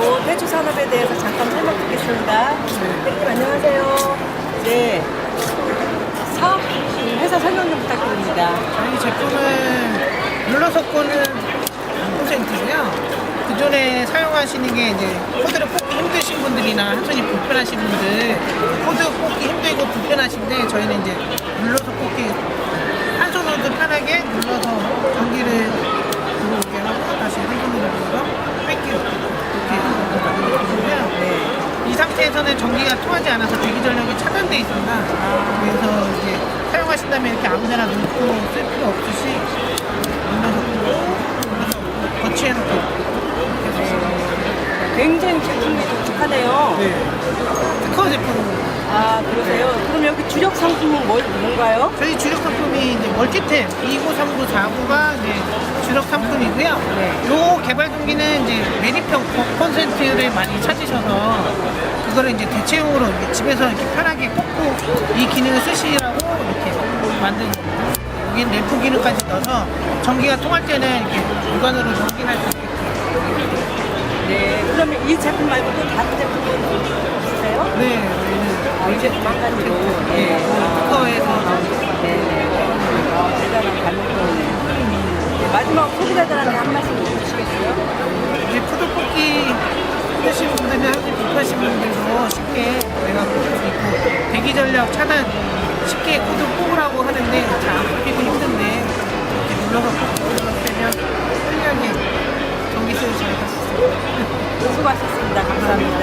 좋은 해주 산업에 대해서 잠깐 설명 듣겠습니다. 대표님 안녕하세요. 네. 사업, 회사 설명 좀 부탁드립니다. 저희 제품은 룰러석고는 3%고요. 기존에 사용하시는 게 이제 코드를 뽑기 힘드신 분들이나 한 손이 불편하신 분들 코드 뽑기 힘들고 불편하신데 저희는 이제 룰러 네. 이 상태에서는 전기가 통하지 않아서 대기 전력이 차단돼 있습니다. 그래서 이제 사용하신다면 이렇게 아무데나 놓고 쓸 필요 없듯이 눌러서 끄고 거치해놓고 이렇게 해서 굉장히 제품이 독특하네요. 네. 특허 제품 아, 그러세요? 그럼 여기 주력 상품은 뭐, 뭔가요? 저희 주력 상품이 이제 멀티템 2939, 49가 이제 주력 상품이고요. 네. 요 개발 동기는 이제 매립형 콘센트를 많이 찾으셔서 그거를 이제 대체용으로 이렇게 집에서 이렇게 편하게 꽂고 이 기능을 쓰시라고 이렇게 만든 거예요. 여기는 램프 기능까지 넣어서 전기가 통할 때는 이렇게 무관으로 전기할 수 있게 네. 그러면 이 제품 말고 또 다른 제품은 없으세요? 네, 저희는 아, 이제 마찬가지로. 네, 네. 특허에서 나온 네. 어, 전력 차단 쉽게 코드 뽑으라고 하는데 잘 안 뽑히고 힘든데 이렇게 눌러서 뽑고 눌러서 빼면 편리하게 전기 쓰시면 할수 있어요. 수고하셨습니다. 감사합니다.